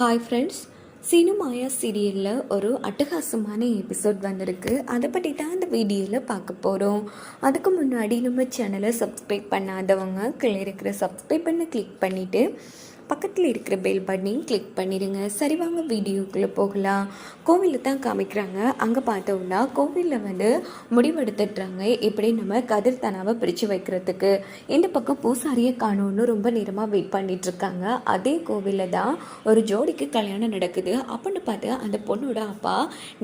Hi friends சினிமாயா சீரியலில் ஒரு அட்டகாசமான எபிசோட் வந்திருக்கு. அதை பற்றி தான் இந்த வீடியோவில் பார்க்க போகிறோம் அதுக்கு முன்னாடி நம்ம சேனலை சப்ஸ்கிரைப் பண்ணாதவங்க கீழே இருக்கிற சப்ஸ்கிரைப் பண்ண கிளிக் பண்ணிவிட்டு பக்கத்தில் இருக்கிற பெல் பட்டனையும் கிளிக் பண்ணிடுங்க சரி வாங்க வீடியோக்குள்ளே போகலாம். கோவிலில் தான் காமிக்கிறாங்க. அங்கே பார்த்தோம்னா கோவிலில் வந்து முடிவெடுத்துட்றாங்க. இப்படி நம்ம கதிர் தனாவை பிரித்து வைக்கிறதுக்கு. இந்த பக்கம் பூசாரியை காணோன்னு ரொம்ப நேரமாக வெயிட் பண்ணிகிட்ருக்காங்க அதே கோவிலில் தான் ஒரு ஜோடிக்கு கல்யாணம் நடக்குது. அப்படின்னு பார்த்து அந்த பொண்ணோட அப்பா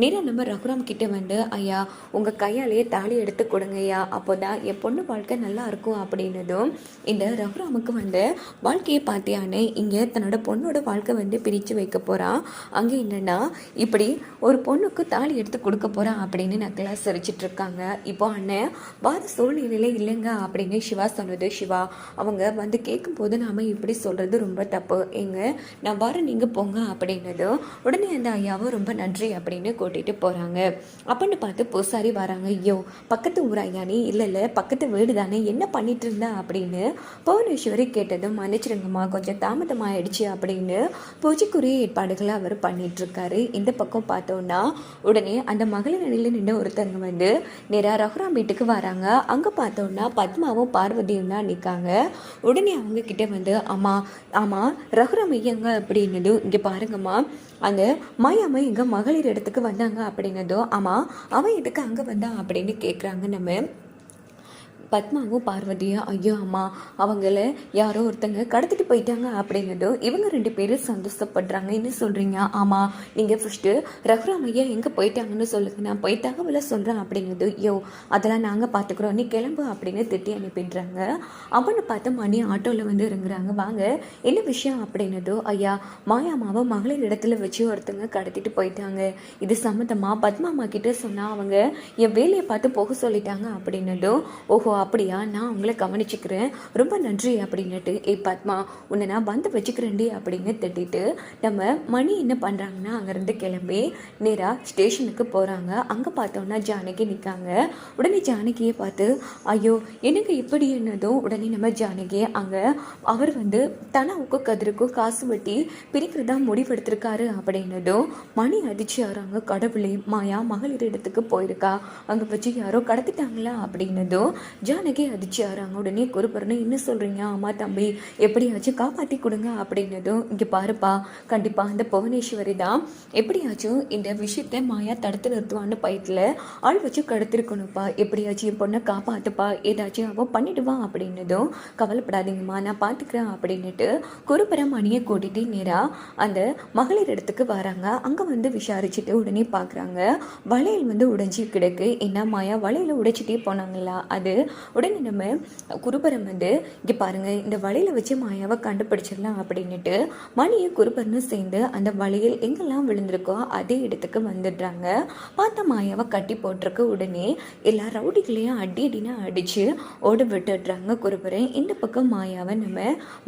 நேராக நம்ம ரகுராம் கிட்டே வந்து ஐயா உங்கள் கையாலேயே தாலி எடுத்து கொடுங்கய்யா. அப்போ தான் என் பொண்ணு வாழ்க்கை நல்லா இருக்கும் அப்படின்னதும் இந்த ரகுராமுக்கு வந்து வாழ்க்கையை பார்த்தியானே இங்கே தன்னோட பொண்ணோட வாழ்க்கை வந்து பிரித்து வைக்க போகிறான் அங்கே என்னென்னா இப்படி ஒரு பொண்ணுக்கு தாலி எடுத்து கொடுக்க போகிறான் அப்படின்னு நக்கலா சிரிச்சிட்டு இருக்காங்க. இப்போ அண்ணன் வாத சூழ்நிலையில் இல்லைங்க அப்படின்னு சிவா சொன்னது சிவா அவங்க வந்து கேட்கும்போது நாம் இப்படி சொல்கிறது ரொம்ப தப்பு. எங்க நான் வர நீங்கள் போங்க அப்படின்னதும் உடனே அந்த ஐயாவும் ரொம்ப நன்றி அப்படின்னு கூட்டிகிட்டு போகிறாங்க அப்படின்னு பார்த்து பூசாரி வராங்க. ஐயோ பக்கத்து ஊர் ஐயா நீ? இல்லை இல்லை பக்கத்து வீடு தானே? என்ன பண்ணிட்டு இருந்தா அப்படின்னு புவனேஸ்வரி கேட்டதும் மன்னிச்சிருங்கம்மா கொஞ்சம் தாமதமாயிடுச்சு அப்படின்னு பூஜைக்குரிய ஏற்பாடுகளை அவர் பண்ணிகிட்ருக்காரு இந்த பக்கம் பார்த்தோன்னா உடனே அந்த மகளிர் அணியில் நின்று ஒருத்தங்க வந்து நேராக ரகுராம் வீட்டுக்கு வராங்க. அங்கே பார்த்தோன்னா பத்மாவும் பார்வதியும் தான் நிற்காங்க உடனே அவங்க கிட்டே வந்து அம்மா ஆமாம் ரகுராம் ஐயங்க அப்படின்னதும் இங்கே பாருங்கம்மா அந்த மாயாம்மா எங்கள் மகளிர் இடத்துக்கு வந்தாங்க அப்படின்னதும் ஆமாம் அவன் எதுக்கு அங்கே வந்தான்? அப்படின்னு கேட்குறாங்க நம்ம பத்மாவும் பார்வதியும் ஐயோ அம்மா அவங்கள யாரோ ஒருத்தங்க கடத்திட்டு போயிட்டாங்க அப்படின்னதும் இவங்க ரெண்டு பேரும் சந்தோஷப்படுறாங்க. என்ன சொல்கிறீங்க ஆமாம் நீங்கள் ஃபஸ்ட்டு ரகுராம் ஐயா எங்கே போயிட்டாங்கன்னு சொல்லுங்க. நான் போய் தகவலை சொல்கிறேன் அப்படிங்கிறது ஐயோ அதெல்லாம் நாங்கள் பார்த்துக்குறோம். நீ கிளம்பு அப்படின்னு திட்டி அனுப்பிடுறாங்க. அவனை பார்த்து மணி ஆட்டோவில் வந்து இறங்குறாங்க. வாங்க என்ன விஷயம்? அப்படின்னதோ ஐயா மாயாமாவை மகளிர் இடத்துல வச்சு ஒருத்தங்க கடத்திட்டு போயிட்டாங்க. இது சம்மந்தமாக பத்மாமா கிட்ட சொன்னால் அவங்க என் வேலையை பார்த்து போக சொல்லிட்டாங்க. அப்படின்னதும் ஓஹோ அப்படியா? நான் உங்களை கவனிச்சுக்கிறேன். ரொம்ப நன்றி அப்படின்னுட்டு ஏய் பத்மா உன்னை நான் வந்து வச்சுக்கிறேன்டி அப்படின்னு திட்டிட்டு நம்ம மணி என்ன பண்ணுறாங்கன்னா அங்கேருந்து கிளம்பி நேராக ஸ்டேஷனுக்கு போகிறாங்க அங்கே பார்த்தோன்னா ஜானகி நிற்காங்க உடனே ஜானகியை பார்த்து ஐயோ எனக்கு இப்படி என்னதும்? உடனே நம்ம ஜானகியை அங்கே அவர் வந்து தனாவுக்கும் கதிருக்கும் காசு வெட்டி பிரிக்கிறதா முடிவெடுத்திருக்காரு அப்படின்னதும் மணி அதிர்ச்சி ஆறாங்க கடவுளே மாயா மகளிர் இடத்துக்கு போயிருக்கா? அங்கே வச்சு யாரோ கடத்திட்டாங்களா? அப்படின்னதும் ஜானகி அதிர்ச்சி ஆறாங்க உடனே குருபரனை என்ன சொல்கிறீங்க ஆமா தம்பி. எப்படியாச்சும் காப்பாற்றி கொடுங்க அப்படின்னதும் இங்கே பாருப்பா. கண்டிப்பாக அந்த புவனேஸ்வரி தான். எப்படியாச்சும் இந்த விஷயத்த மாயா தடுத்து நிறுத்துவான்னு பயத்தில் ஆள் வச்சு கடத்திருக்கணும்ப்பா. எப்படியாச்சும் என் பொண்ணை காப்பாற்றுப்பா ஏதாச்சும் அவன் பண்ணிடுவான் அப்படின்னதும் கவலைப்படாதீங்கம்மா. நான் பார்த்துக்கிறேன் அப்படின்னுட்டு குருபரம் மணியை கூட்டிகிட்டு நேராக அந்த மகளிர் இடத்துக்கு வராங்க. அங்கே வந்து விசாரிச்சுட்டு உடனே பார்க்குறாங்க வளையல் வந்து உடைஞ்சி கிடக்கு. என்ன மாயா வளையல உடைச்சிட்டே போனாங்களா? அது உடனே நம்ம குருபரம் வந்து இங்கே பாருங்கள் இந்த வலையில் வச்சு மாயாவை கண்டுபிடிச்சிடலாம் அப்படின்னுட்டு மணியை குருபரனும் சேர்ந்து அந்த வலையில் எங்கெல்லாம் விழுந்திருக்கோ அதே இடத்துக்கு வந்துடுறாங்க. பார்த்த மாயாவை கட்டி போட்டிருக்க உடனே எல்லா ரவுடிகளையும் அடி அடினா அடித்து ஓட விட்டுடுறாங்க குருபரன். இந்த பக்கம் மாயாவை நம்ம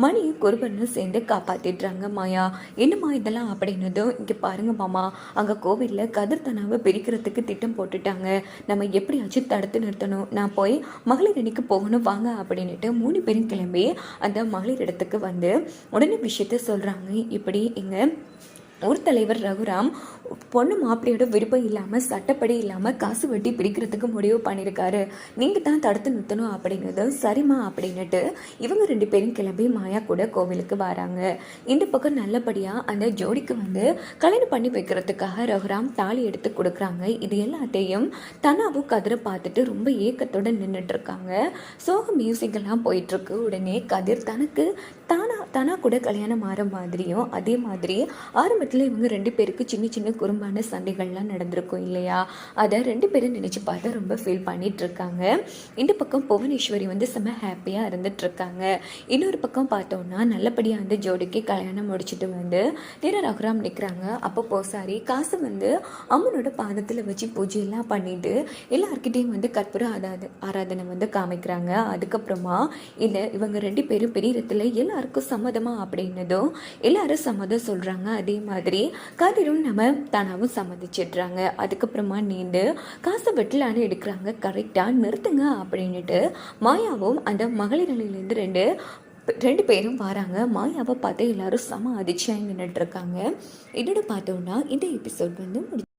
மணியை குருபரனும் சேர்ந்து காப்பாற்றிடுறாங்க மாயா என்னம்மா இதெல்லாம்? அப்படின்னதும் இங்கே பாருங்க மாமா அங்கே கோவிலில் கதிர்த்தனாவை பிரிக்கிறதுக்கு திட்டம் போட்டுட்டாங்க. நம்ம எப்படியாச்சும் தடுத்து நிறுத்தணும். நான் போய் மகளிர் அணிக்கு போகணும் வாங்க அப்படின்ட்டு மூணு பேரும் கிளம்பி அந்த மகளிர் இடத்துக்கு வந்து உடனே விஷயத்த சொல்கிறாங்க இப்படி இங்கே ஊர் தலைவர் ரகுராம் பொண்ணு மாப்பிள்ளையோட விருப்பம் இல்லாமல் சட்டப்படி இல்லாமல் காசு வெட்டி பிரிக்கிறதுக்கு முடிவு பண்ணியிருக்காரு நீங்கள் தான் தடுத்து நிறுத்தணும் அப்படிங்கிறது சரிம்மா அப்படின்னுட்டு இவங்க ரெண்டு பேரும் கிளம்பி மாயா கூட கோவிலுக்கு வராங்க. இந்த பக்கம் நல்லபடியாக அந்த ஜோடிக்கு வந்து கல்யாணம் பண்ணி வைக்கிறதுக்காக ரகுராம் தாலி எடுத்து கொடுக்குறாங்க. இது எல்லாத்தையும் தனாவும் கதிரை பார்த்துட்டு ரொம்ப ஏக்கத்தோடு நின்றுட்டுருக்காங்க சோக மியூசிக்கெல்லாம் போயிட்டுருக்கு. உடனே கதிர் தனக்கு தானா தனா கூட கல்யாணம் ஆகிற மாதிரியும் அதே மாதிரி ஆரம்பத்தில் இவங்க ரெண்டு பேருக்கு சின்ன சின்ன குறும்பான சண்டைகள்லாம் நடந்திருக்கும் இல்லையா? அதை ரெண்டு பேரும் நினச்சி பார்த்தா ரொம்ப ஃபீல் பண்ணிட்டு இருக்காங்க இந்த பக்கம் புவனேஸ்வரி வந்து செம்ம ஹாப்பியாக இருந்துட்டு இருக்காங்க இன்னொரு பக்கம் பார்த்தோன்னா நல்லபடியாக அந்த ஜோடிக்கு கல்யாணம் முடிச்சுட்டு வந்து நேர ரகுராம் நிற்கிறாங்க அப்போ போசாரி காசு வந்து அம்மனோட பாதத்தில் வச்சு பூஜையெல்லாம் பண்ணிட்டு எல்லாருக்கிட்டேயும் வந்து கற்பூர ஆராத ஆராதனை வந்து காமிக்கிறாங்க. அதுக்கப்புறமா இல்லை இவங்க ரெண்டு பேரும் பெரியத்தில் எல்லாருக்கும் சம்மதமா அப்படின்னதும் எல்லாரும் சம்மதம் சொல்கிறாங்க அதே மாதிரி மாதிரி கதிரும் நம்ம தானாவும் சம்மதிச்சிடுறாங்க. அதுக்கப்புறமா நீண்டு காசை வெட்டலான்னு எடுக்கிறாங்க. கரெக்டாக நிறுத்துங்க அப்படின்னுட்டு மாயாவும் அந்த மகளிரிலேருந்து ரெண்டு ரெண்டு பேரும் வராங்க. மாயாவை பார்த்து எல்லாரும் செம அதிர்ச்சியாக நின்றுட்டு இருக்காங்க. இதோட பார்த்தோம்னா இந்த எபிசோட் வந்து முடிச்சு